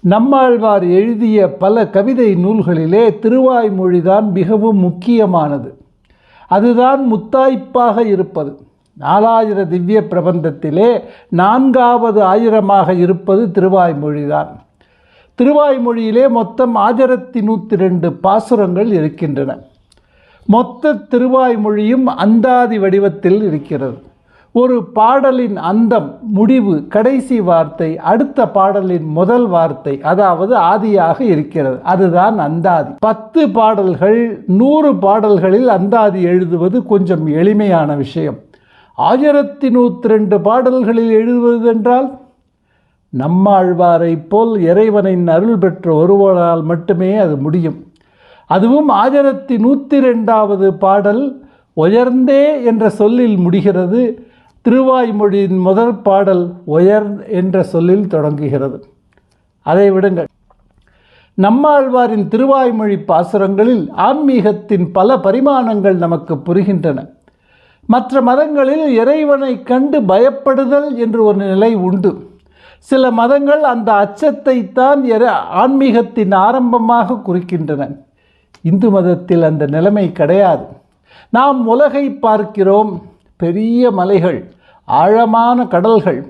நம்மாழ்வார் எழுதிய பல கவிதை நூல்களிலே திருவாய்மொழிதான் மிகவும் முக்கியமானது. அதுதான் முத்தாய்ப்பாக இருப்பது. நாலாயிர திவ்ய பிரபந்தத்திலே நான்காவது ஆயிரமாக இருப்பது திருவாய்மொழிதான். திருவாய்மொழியிலே மொத்தம் ஆயிரத்தி நூற்றி ரெண்டு பாசுரங்கள் இருக்கின்றன. மொத்த திருவாய்மொழியும் அந்தாதி வடிவத்தில் இருக்கிறது. ஒரு பாடலின் அந்தம் முடிவு கடைசி வார்த்தை அடுத்த பாடலின் முதல் வார்த்தை அதாவது ஆதியாக இருக்கிறது. அதுதான் அந்தாதி. பத்து பாடல்கள் நூறு பாடல்களில் அந்தாதி எழுதுவது கொஞ்சம் எளிமையான விஷயம். ஆயிரத்தி நூற்றி ரெண்டு பாடல்களில் எழுதுவது என்றால் நம்மாழ்வாரைப் போல் இறைவனின் அருள் பெற்ற ஒருவரால் மட்டுமே அது முடியும். அதுவும் ஆயிரத்தி நூற்றி ரெண்டாவது பாடல் உயர்ந்தே என்ற சொல்லில் முடிகிறது. திருவாய்மொழியின் முதல் பாடல் உயர் என்ற சொல்லில் தொடங்குகிறது. அதை விடுங்கள். நம்மாழ்வாரின் திருவாய்மொழி பாசுரங்களில் ஆன்மீகத்தின் பல பரிமாணங்கள் நமக்கு புரிகின்றன. மற்ற மதங்களில் இறைவனை கண்டு பயப்படுதல் என்று ஒரு நிலை உண்டு. சில மதங்கள் அந்த அச்சத்தை தான் ஆன்மீகத்தின் ஆரம்பமாக குறிக்கின்றன. இந்து மதத்தில் அந்த நிலைமை கிடையாது. நாம் உலகை பார்க்கிறோம். பெரிய மலைகள் ஆழமான கடல்கள்.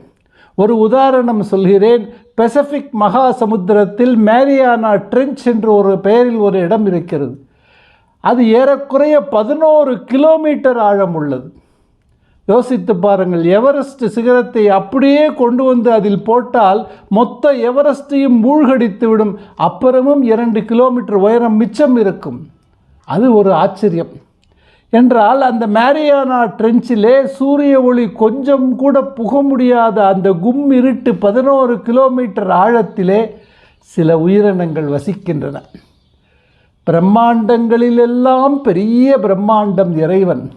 ஒரு உதாரணம் சொல்கிறேன். பெசிபிக் மகா சமுத்திரத்தில் மேரியானா ட்ரெஞ்ச் என்று ஒரு பெயரில் ஒரு இடம் இருக்கிறது. அது ஏறக்குறைய பதினோரு கிலோமீட்டர் ஆழம் உள்ளது. யோசித்து பாருங்கள் எவரெஸ்ட் சிகரத்தை அப்படியே கொண்டு வந்து அதில் போட்டால் மொத்த எவரெஸ்டையும் மூழ்கடித்து விடும். அப்புறமும் இரண்டு கிலோமீட்டர் உயரம் மிச்சம் இருக்கும். அது ஒரு ஆச்சரியம். என்றால் அந்த மேரியானா ட்ரெஞ்சிலே சூரிய ஒளி கொஞ்சம் கூட புக முடியாத அந்த கும் இருட்டு பதினோரு கிலோமீட்டர் ஆழத்திலே சில உயிரினங்கள் வசிக்கின்றன. பிரம்மாண்டங்களிலெல்லாம் பெரிய பிரம்மாண்டம் இறைவன்.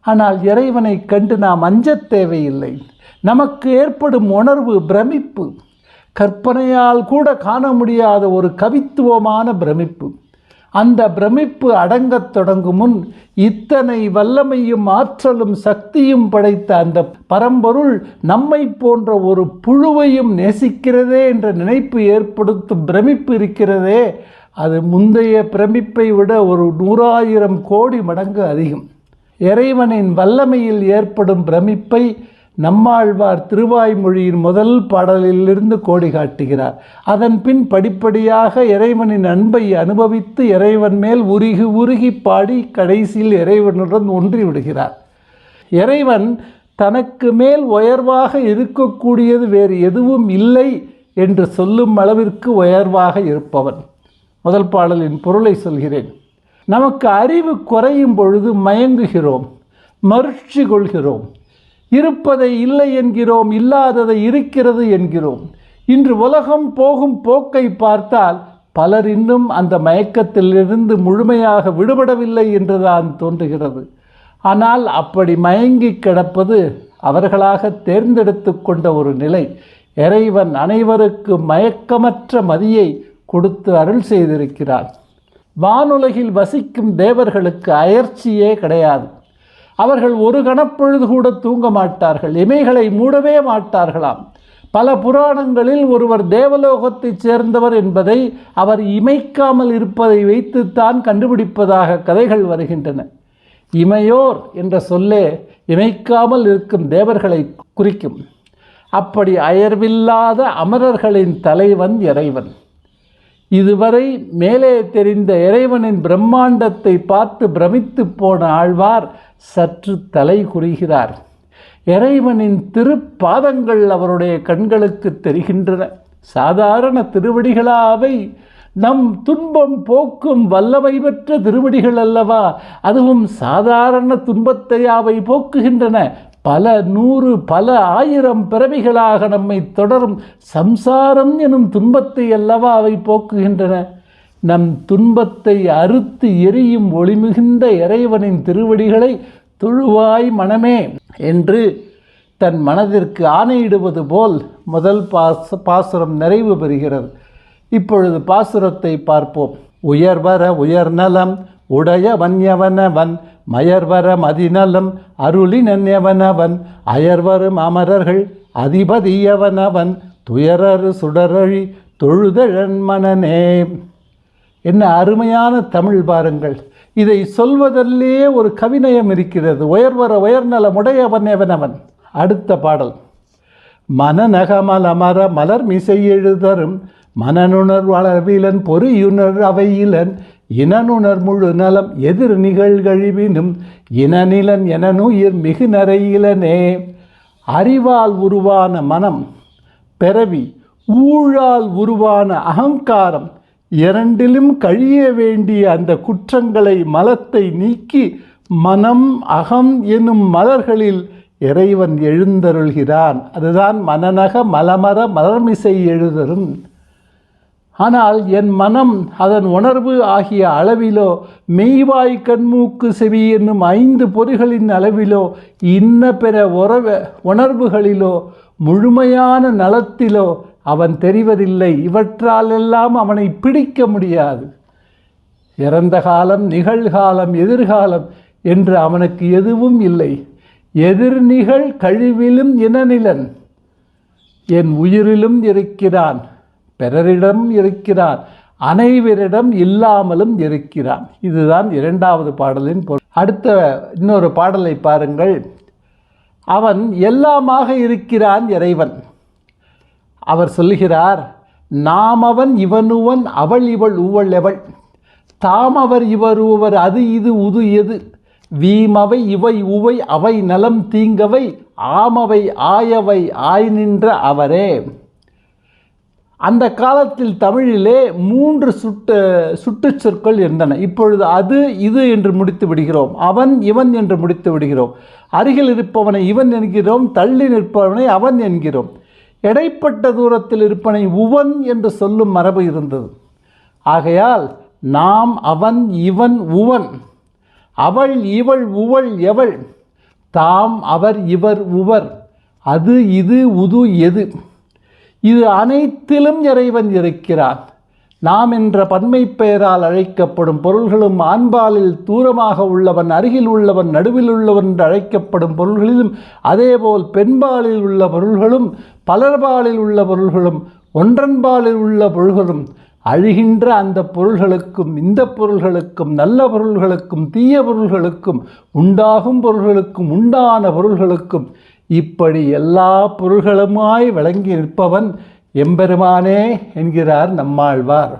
ஆனால் இறைவனை கண்டு நாம் அஞ்சத் தேவையில்லை. நமக்கு ஏற்படும் உணர்வு பிரமிப்பு கற்பனையால் கூட காண முடியாத ஒரு கவித்துவமான பிரமிப்பு. அந்த பிரமிப்பு அடங்கத் தொடங்கும் முன் இத்தனை வல்லமையும் ஆற்றலும் சக்தியும் படைத்த அந்த பரம்பொருள் நம்மை போன்ற ஒரு புழுவையும் நேசிக்கிறதே என்ற நினைப்பு ஏற்படுத்தும் பிரமிப்பு இருக்கிறதே அது முந்தைய பிரமிப்பை விட ஒரு நூறாயிரம் கோடி மடங்கு அதிகம். இறைவனின் வல்லமையில் ஏற்படும் பிரமிப்பை நம்மாழ்வார் திருவாய்மொழியின் முதல் பாடலிலிருந்து கோடி காட்டுகிறார். அதன் பின் படிப்படியாக இறைவனின் அன்பை அனுபவித்து இறைவன் மேல் உருகி உருகி பாடி கடைசியில் இறைவனுடன் ஒன்றி விடுகிறார். இறைவன் தனக்கு மேல் உயர்வாக இருக்கக்கூடியது வேறு எதுவும் இல்லை என்று சொல்லும் அளவிற்கு உயர்வாக இருப்பவன். முதல் பாடலின் பொருளை சொல்கிறேன். நமக்கு அறிவு குறையும் பொழுது மயங்குகிறோம் மறுச்சி கொள்கிறோம். இருப்பதை இல்லை என்கிறோம் இல்லாததை இருக்கிறது என்கிறோம். இன்று உலகம் போகும் போக்கை பார்த்தால் பலர் இன்னும் அந்த மயக்கத்திலிருந்து முழுமையாக விடுபடவில்லை என்றுதான் தோன்றுகிறது. ஆனால் அப்படி மயங்கி கிடப்பது அவர்களாக தேர்ந்தெடுத்து கொண்ட ஒரு நிலை. இறைவன் அனைவருக்கு மயக்கமற்ற மதியை கொடுத்து அருள் செய்திருக்கிறான் வானுலகில் வசிக்கும் தேவர்களுக்கு அயற்சியே கிடையாது. அவர்கள் ஒரு கணப்பொழுது கூட தூங்க மாட்டார்கள். இமைகளை மூடவே மாட்டார்களாம். பல புராணங்களில் ஒருவர் தேவலோகத்தைச் சேர்ந்தவர் என்பதை அவர் இமைக்காமல் இருப்பதை வைத்துத்தான் கண்டுபிடிப்பதாக கதைகள் வருகின்றன. இமையோர் என்ற சொல்லே இமைக்காமல் இருக்கும் தேவர்களை குறிக்கும். அப்படி அயர்வில்லாத அமரர்களின் தலைவன் இறைவன். இதுவரை மேலே தெரிந்த இறைவனின் பிரம்மாண்டத்தை பார்த்து பிரமித்து போன ஆழ்வார் சற்று தலை குறிகிறார். இறைவனின் திருப்பாதங்கள் அவருடைய கண்களுக்கு தெரிகின்றன. சாதாரண திருவடிகளாவை நம் துன்பம் போக்கும் வல்லமை பெற்ற திருவடிகள் அல்லவா? அதுவும் சாதாரண துன்பத்தையாவை போக்குகின்றன. பல நூறு பல ஆயிரம் பிறவிகளாக நம்மை தொடரும் சம்சாரம் எனும் துன்பத்தை அல்லவா அவை போக்குகின்றன? நம் துன்பத்தை அறுத்து எரியும் ஒளிமிகுந்த இறைவனின் திருவடிகளை தொழுவாய் மனமே என்று தன் மனதிற்கு ஆணையிடுவது போல் முதல் பாச பாசுரம் நிறைவு பெறுகிறது. இப்பொழுது பாசுரத்தை பார்ப்போம். உயர்வர உயர்நலம் உடைய வன்யவனவன் மயர்வர மதிநலம் அருளினன் எவனவன் அயர்வரும் அமரர்கள் அதிபதியவனவன் துயரறு சுடரழி தொழுதழன் மனனே என்ன அருமையான தமிழ் பாருங்கள். இதை சொல்வதிலே ஒரு கவிநயம் இருக்கிறது. உயர்வர உயர்நலம் உடையவன் எவனவன்? அடுத்த பாடல். மனநகமலமர மலர் மிசை எழுதரும் மனனுணர் வளர்விலன் பொறியுணர் அவையிலன் இனனுணர் முழு நலம் எதிர் நிகழ்கழிவினும் இனநிலன் எனனுயிர் மிகு நரையிலனே. அறிவால் உருவான மனம் பிறவி ஊழால் உருவான அகங்காரம் இரண்டிலும் கழிய வேண்டிய அந்த குற்றங்களை மலத்தை நீக்கி மனம் அகம் என்னும் மலர்களில் இறைவன் எழுந்தருள்கிறான். அதுதான் மனநக மலமர மலர்மிசை எழுதரும் ஆனால் என் மனம் அதன் உணர்வு ஆகிய அளவிலோ மெய்வாய் கண்மூக்கு செவி என்னும் ஐந்து பொறிகளின் அளவிலோ இன்ன பிற உறவ உணர்வுகளிலோ முழுமையான நலத்திலோ அவன் தெரிவதில்லை. இவற்றாலெல்லாம் அவனை பிடிக்க முடியாது. இறந்த காலம் நிகழ்காலம் எதிர்காலம் என்று அவனுக்கு எதுவும் இல்லை. எதிர்நிகழ் கழிவிலும் இனநிலன். என் உயிரிலும் இருக்கிறான். பிறரிடம் இருக்கிறான். அனைவரிடம் இல்லாமலும் இருக்கிறான். இதுதான் இரண்டாவது பாடலின் பொருள். அடுத்த இன்னொரு பாடலை பாருங்கள். அவன் எல்லாமாக இருக்கிறான் இறைவன். அவர் சொல்லுகிறார் நாம் அவன் இவனுவன் அவள் இவள் உவள் எவள்? தாம் அவர் இவர் உவர் அது இது உது எது? வீமவை இவை உவை அவை நலம் தீங்கவை ஆமவை ஆயவை ஆய் நின்ற அவரே. அந்த காலத்தில் தமிழிலே மூன்று சுட்டு சுட்டுச்சொற்கள் இருந்தன. இப்பொழுது அது இது என்று முடித்து விடுகிறோம். அவன் இவன் என்று முடித்து விடுகிறோம். அருகில் இருப்பவனை இவன் என்கிறோம். தள்ளி நிற்பவனை அவன் என்கிறோம். இடைப்பட்ட தூரத்தில் இருப்பனை உவன் என்று சொல்லும் மரபு இருந்தது. ஆகையால் நாம் அவன் இவன் உவன். அவள் இவள் உவள் எவள். தாம் அவர் இவர் உவர். அது இது உது எது. இது அனைத்திலும் இறைவன் இருக்கிறான். நாம் என்ற பன்மை பெயரால் அழைக்கப்படும் பொருள்களும் ஆண்பாலில் தூரமாக உள்ளவன் அருகில் உள்ளவன் நடுவில் உள்ளவன் என்று அழைக்கப்படும் பொருள்களிலும் அதேபோல் பெண்பாலில் உள்ள பொருள்களும் பலர்பாலில் உள்ள பொருள்களும் ஒன்றன்பாலில் உள்ள பொருள்களும் அழிகின்ற அந்த பொருள்களுக்கும் இந்த பொருள்களுக்கும் நல்ல பொருள்களுக்கும் தீய பொருள்களுக்கும் உண்டாகும் பொருள்களுக்கும் உண்டான பொருள்களுக்கும் இப்படி எல்லா பொருள்களுமாய் விளங்கி நிற்பவன் எம்பெருமானே என்கிறார் நம்மாழ்வார்.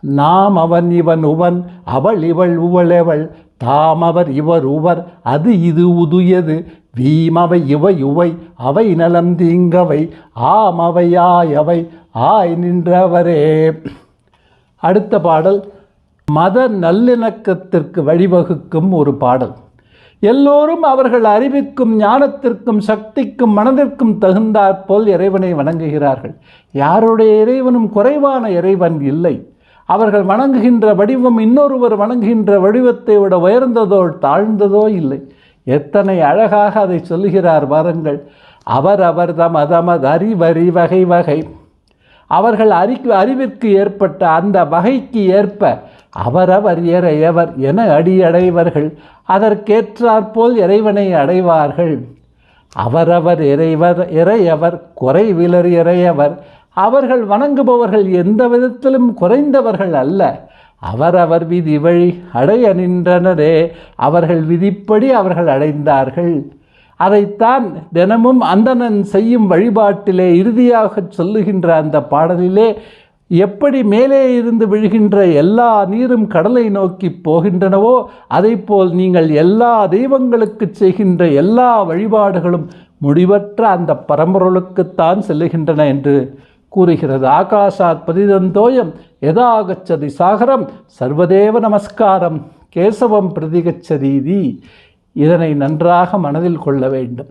நாம் அவன் இவன் உவன் அவள் இவள் உவளெவள் தாம் அவர் இவர் உவர் அது இது உதுயது வீமவை இவை உவை அவை நலம் தீங்கவை ஆம் அவை ஆய் ஆய் நின்றவரே. அடுத்த பாடல் மத நல்லிணக்கத்திற்கு வழிவகுக்கும் ஒரு பாடல். எல்லோரும் அவர்கள் அறிவிக்கும் ஞானத்திற்கும் சக்திக்கும் மனதிற்கும் தகுந்தாற்போல் இறைவனை வணங்குகிறார்கள். யாருடைய இறைவனும் குறைவான இறைவன் இல்லை. அவர்கள் வணங்குகின்ற வடிவம் இன்னொருவர் வணங்குகின்ற வடிவத்தை விட உயர்ந்ததோ தாழ்ந்ததோ இல்லை. எத்தனை அழகாக அதை சொல்லுகிறார் வரங்கள் அவர் அவர் தம் அதமது அறிவறி வகை வகை. அவர்கள் அறி அறிவிற்கு ஏற்பட்ட அந்த வகைக்கு ஏற்ப அவரவர் இறையவர் என அடியடைவர்கள். அதற்கேற்றாற்போல் இறைவனை அடைவார்கள். அவரவர் இறைவர் இறையவர் குறைவிலர் இறையவர். அவர்கள் வணங்குபவர்கள் எந்த விதத்திலும் குறைந்தவர்கள் அல்ல. அவரவர் விதி வழி அடைய நின்றனரே. அவர்கள் விதிப்படி அவர்கள் அடைந்தார்கள். அதைத்தான் தினமும் அந்தணன் செய்யும் வழிபாட்டிலே இறுதியாக சொல்லுகின்ற அந்த பாடலிலே எப்படி மேலே இருந்து விழுகின்ற எல்லா நீரும் கடலை நோக்கி போகின்றனவோ அதைப்போல் நீங்கள் எல்லா தெய்வங்களுக்கு செய்கின்ற எல்லா வழிபாடுகளும் முடிவற்ற அந்த பரம்பொருளுக்குத்தான் செல்லுகின்றன என்று கூறுகிறது. ஆகாஷாத் பதிதந்தோயம் எதாகச்சதி சாகரம் சர்வதேவ நமஸ்காரம் கேசவம் பிரதிகச்சதீதி இதனை நன்றாக மனதில் கொள்ள வேண்டும்.